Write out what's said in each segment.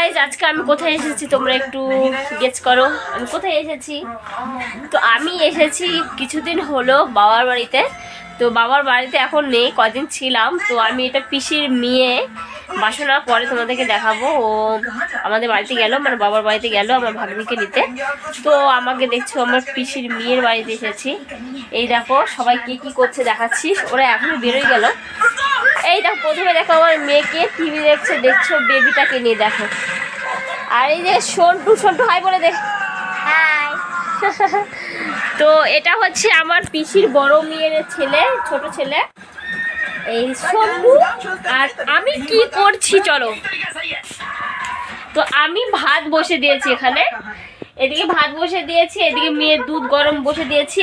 Guys আজকে আমি কোথায় এসেছি তোমরা একটু গেস করো। আমি কোথায় এসেছি? তো আমি এসেছি কিছুদিন হলো বাবার বাড়িতে। তো বাবার বাড়িতে এখন নেই কদিন ছিলাম। তো আমি এটা পিসির মেয়ে বাসনা পরে তোমাদেরকে দেখাবো। ও আমাদের বাড়িতে গেল মানে বাবার বাড়িতে গেল আমার ভাগ্নিকে নিতে। তো আমাকে দেখছ, আমার পিসির মেয়ের বাড়িতে এসেছি। এই দেখো, সবাই কে কি করছে দেখাচ্ছি। ওরা এখনই বেরোয় গেল। এই দেখো প্রথমে দেখো আমার মেয়েকে টিভি দেখছে দেখছ বেবিটাকে নিয়ে দেখো। আর এই যে সন্টু সন্টু হাই বলে দেখ হাই তো এটা হচ্ছে আমার পিসির বড় মেয়ের ছেলে ছোট ছেলে। এই সন্টু আর আমি কি করছি চলো। তো আমি ভাত বসে দিয়েছি এখানে। এদিকে ভাত বসে দিয়েছি এদিকে মেয়ের দুধ গরম বসে দিয়েছি।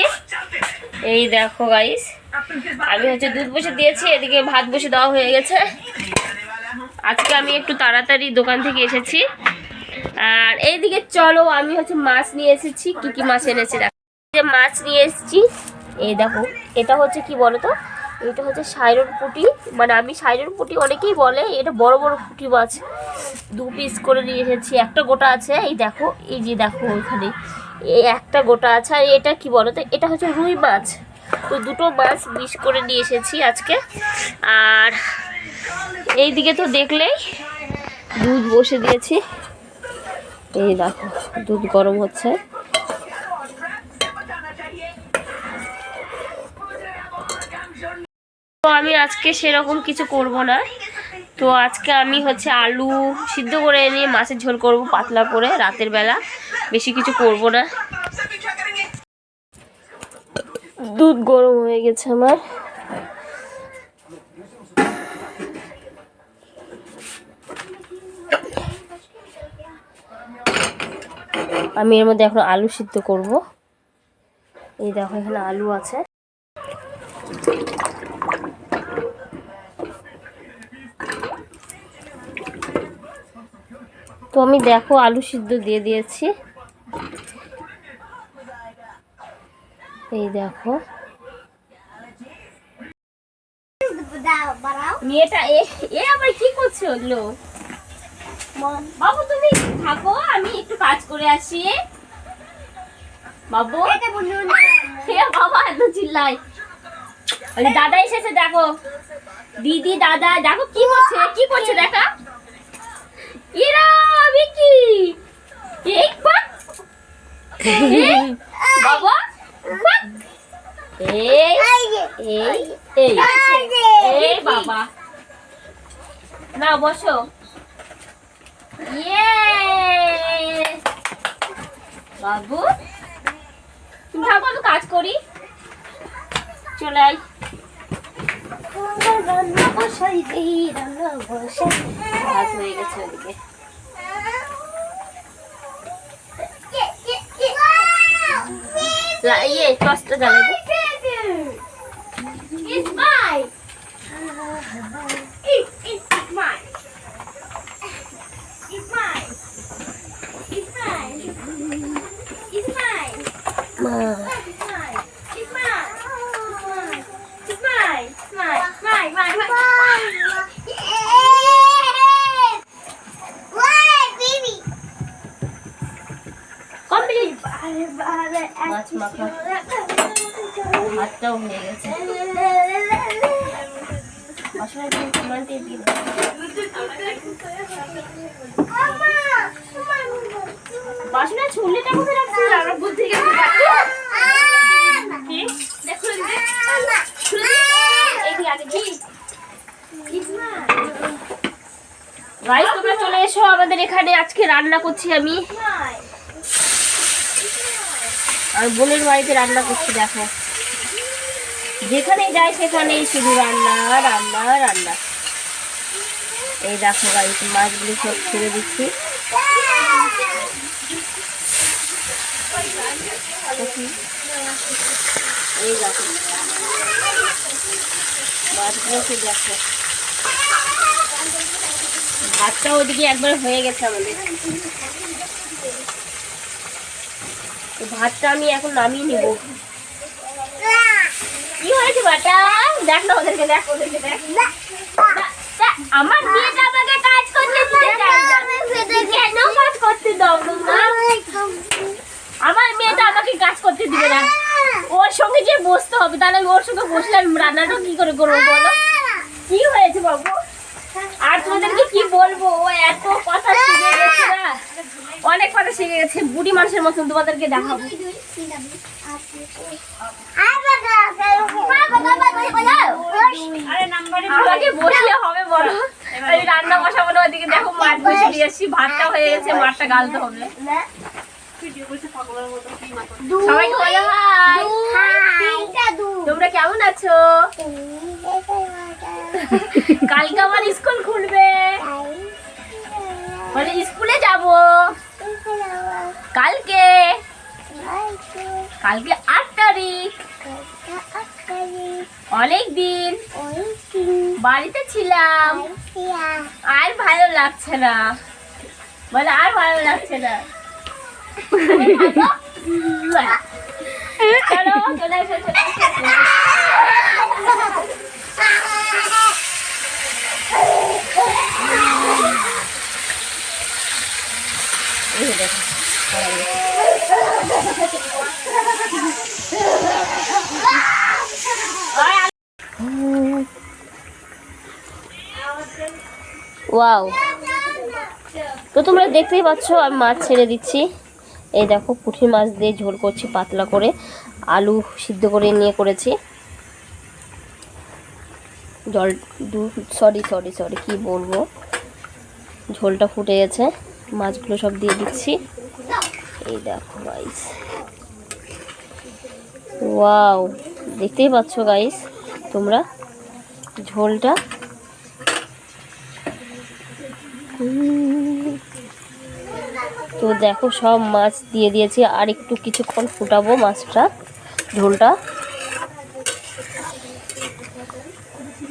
এই দেখো গাইস আমি হচ্ছে দুধ বসে দিয়েছি, এদিকে ভাত বসে দেওয়া হয়ে গেছে। আজকে আমি একটু তাড়াতাড়ি দোকান থেকে এসেছি। আর এইদিকে চলো, আমি হচ্ছে মাছ নিয়ে এসেছি, কি কি মাছ এনেছি যে মাছ নিয়ে এসেছি, এই দেখো, এটা হচ্ছে কি বলো তো এটা হচ্ছে সাইরন পুটি মানে আমি সাইরন পুটি অনেকেই বলে, এটা বড় বড় পুটি মাছ। দু পিস করে নিয়ে এসেছি, একটা গোটা আছে, এই দেখো, এই যে দেখো ওইখানে এই একটা গোটা আছে, আর এটা কি বলো তো এটা হচ্ছে রুই মাছ। তো দুটো মাছ মিস করে নিয়ে এসেছি আজকে। আর এই দিকে তো দেখলেই দুধ বসে দিয়েছি। এই দেখো, দুধ গরম হচ্ছে। তো আমি আজকে সেরকম কিছু করব না। তো আজকে আমি হচ্ছে আলু সিদ্ধ করে এনে মাছের ঝোল করব পাতলা করে রাতের বেলা। বেশি কিছু করব না। দুধ গরম হয়ে গেছে আমার। আমি এর মধ্যে এখন আলু সিদ্ধ করব। এই দেখো, এখানে আলু আছে। তো আমি দেখো আলু সিদ্ধ দিয়ে দিয়েছি। দেখো। মেয়েটা এ এ আবার কি করছে ওগুলো? বাবু তুমি থাকো আমি একটু কাজ করে আসি। বাবু? এটা বলুন এ বাবা এত চিল্লাই দাদা এসেছে দেখো। দিদি দাদা দেখো কি করছে কি করছে দেখা। ইরা বিকি বাবা। না বসো ইয়ে বাবু তুমি থাকো কাজ করি চলে আই রান্না বসাই দেই রান্না বসাই হয়ে গেছে ওদিকে ইয়ে টর্চটা জ্বালাই মা ভাতটাও হয়ে গেছে তোমরা চলে এসো, আমাদের এখানে আজকে রান্না করছি আমি। আর বোনের বাড়িতে রান্না করছি, দেখো। যেখানে যাই সেখানেই শুধু রান্না রান্না রান্না। এই দেখো গাড়িতে মাছগুলো সব ছেড়ে দিচ্ছি। এই দেখো। মাছগুলোকে দেখো। ভাতটা ওদিকে একবার হয়ে গেছে আমাদের। ভাতটা আমি এখন নামিয়ে নিব। কি হয়েছে বাটা? দেখ না ওদেরকে দেখ আমার কাজ করতে দাও আমার মেয়েটা আমাকে কাজ করতে দিবে না। ওর সঙ্গে যে বসতে হবে তাহলে ওর সঙ্গে বসলে আমি রান্নাটা কি করে করব বলো? কি হয়েছে বাবু? আর তোমাদেরকে কি বলব? ও এত কথা শিখে গেছে না। অনেক কথা শিখে গেছে। বুড়ি মানুষের মতন তোমাদেরকে দেখাবো। মাছ দিয়ে এসছি ভাতটা হয়ে গেছে মাছটা গালতে হবে। সবাইকে বলো তোমরা কেমন আছো? কালকে আমার স্কুল খুলবে। বলে স্কুলে যাব। কালকে। কালকে আট তারিখ। অনেক দিন। বাড়িতে ছিলাম। আর ভালো লাগছে না। বলে আর ভালো লাগছে না। চলো চলে এসো চলে এসো। এই দেখো ওয়াও তো তোমরা দেখতেই পাচ্ছ, আমি মাছ ছেড়ে দিচ্ছি। এই দেখো পুঁঠি মাছ দিয়ে ঝোল করছি পাতলা করে। আলু সিদ্ধ করে নিয়ে করেছি। জল, দু সরি সরি সরি কি বলব? ঝোলটা ফুটে গেছে। মাছগুলো সব দিয়ে দিচ্ছি। এই দেখো গাইস ওয়াও দেখতেই পাচ্ছ গাইস তোমরা ঝোলটা তো দেখো সব মাছ দিয়ে দিয়েছি, আর একটু কিছুক্ষণ ফুটাবো মাছটা, ঝোলটা।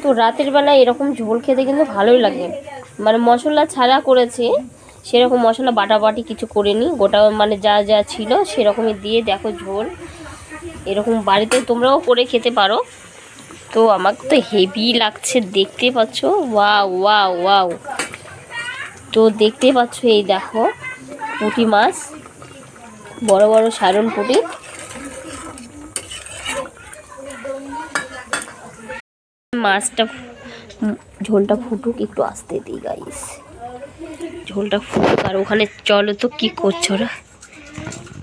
তো রাতের বেলা এরকম ঝোল খেতে কিন্তু ভালোই লাগে। মানে মশলা ছাড়া করেছি, সেরকম মশলা বাটাবাটি কিছু করিনি, গোটা মানে যা যা ছিল সেরকমই দিয়ে দেখো ঝোল। এরকম বাড়িতে তোমরাও করে খেতে পারো। তো আমাকে তো হেভি লাগছে, দেখতে পাচ্ছ? Wow wow wow. তো দেখতে পাচ্ছ এই দেখো পুঁটি মাছ বড় বড় সারণ পুঁটি। মাছটা ঝোলটা ফুটুক একটু আসতে দিই গাইস ঝোলটা ফুটুক আর ওখানে চলো তো কি করছ ওরা?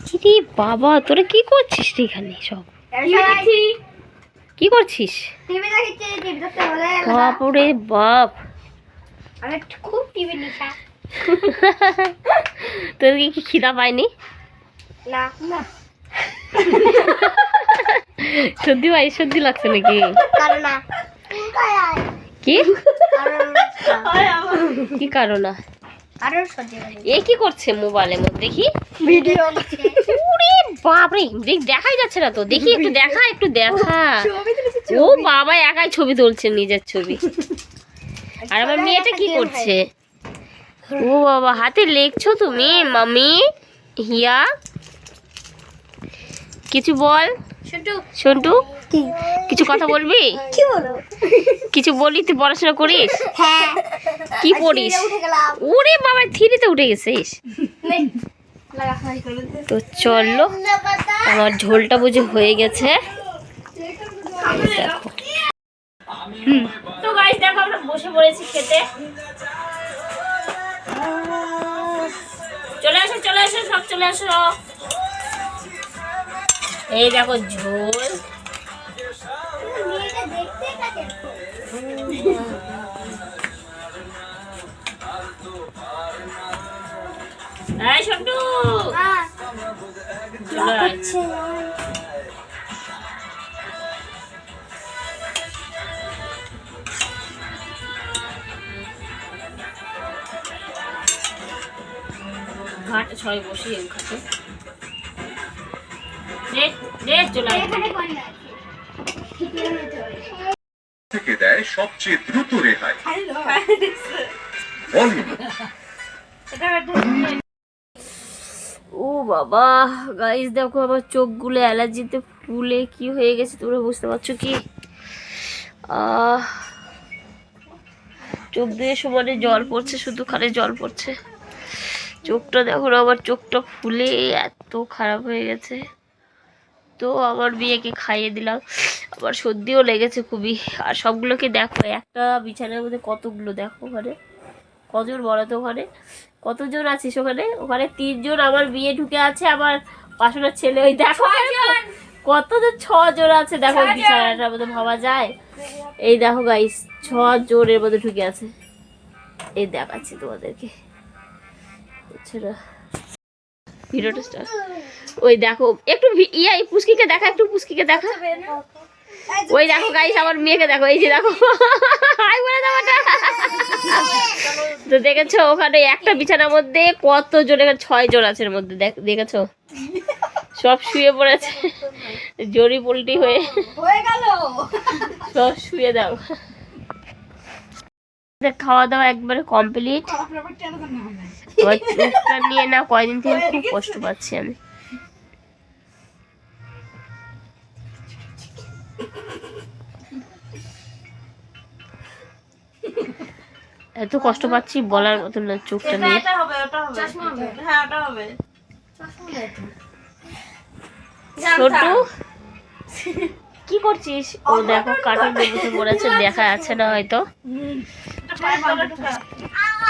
কিরে বাবা তোরা কি করছিস রে এখানে সব? কি করছিস? বাপরে বাপ। খুব টিভি নিশা। তোদেরকে কি খিদা পায়নি? না। না। সর্দি ভাই সর্দি লাগছে নাকি? কারণ না। কি? কি কারণ? এ কি করছে মোবাইলের মধ্যে? দেখি। ভিডিও বাপরে দেখ দেখাই যাচ্ছে না তো। দেখি একটু দেখা একটু দেখা। ও বাবা একাই ছবি তুলছে নিজের ছবি। আর আমার মেয়েটা কি করছে? ও বাবা হাতে লেখছো তুমি মামি হিয়া? কিছু বল। সন্টু কিছু কথা বলবি? কিছু বলি তুই পড়াশোনা করিস? হ্যাঁ। কি পড়িস? ওরে বাবা থ্রিতে উঠে গেছিস? তো চলো আমার ঝোলটা বুঝে হয়ে গেছে। দেখো। তো গাইস দেখো আমরা বসে পড়েছি খেতে। চলে আসো চলে আসো সব চলে আসো। এই দেখো ঝোল। এই সন্টু। হ্যাঁ। চলে আয়। ঘাট ছয় বসি এই ঘাটে। থেকে দেয় সবচেয়ে দ্রুত রেহাই। ও বাবা গাইস দেখো আমার চোখগুলো অ্যালার্জিতে ফুলে কি হয়ে গেছে তোমরা বুঝতে পারছ কি? আহ চোখ দিয়ে সমানে জল পড়ছে শুধু খালি জল পড়ছে। চোখটা দেখো আমার চোখটা ফুলে এত খারাপ হয়ে গেছে। তো আমার বিয়েকে খাইয়ে দিলাম। আবার সর্দিও লেগেছে খুবই। আর সবগুলোকে দেখো একটা বিছানার মধ্যে কতগুলো দেখো ওখানে? কজন বড় তো ওখানে? কতজন আছিস ওখানে? ওখানে তিনজন আমার বিয়ে ঢুকে আছে আমার পাশনের ছেলে ওই দেখো কতজন ছজন আছে দেখো বিছানাটার মধ্যে ভাবা যায়? এই দেখো গাইস এর মধ্যে ঢুকে আছে। এই দেখাচ্ছি তোমাদেরকে। না ভিডিওটা। ওই দেখো একটু ভি- ইয়া এই পুস্কিকে দেখা একটু পুস্কিকে দেখা। ওই দেখো গাইস আমার মেয়েকে দেখো এই যে দেখো। হাই বলে দাও তো দেখেছ ওখানে একটা বিছানার মধ্যে কত জন এখানে ছয় জন আছে এর মধ্যে দেখ- দেখেছ? সব শুয়ে পড়েছে। জরি পোল্টি হয়ে গেল। সব শুয়ে দাও। খাওয়া দাওয়া একবারে কমপ্লিট এবার চোখটা নিয়ে না কয়দিন থেকে খুব কষ্ট পাচ্ছি আমি। এত কষ্ট পাচ্ছি বলার মতন না চোখটা নিয়ে। এটা হবে ওটা হবে। চশমা হবে। হ্যাঁ ছোটু কি করছিস? ও দেখো কার্টুন দেখে পড়েছে দেখা আছে না হয়তো। পায়ে তলে ঢুকা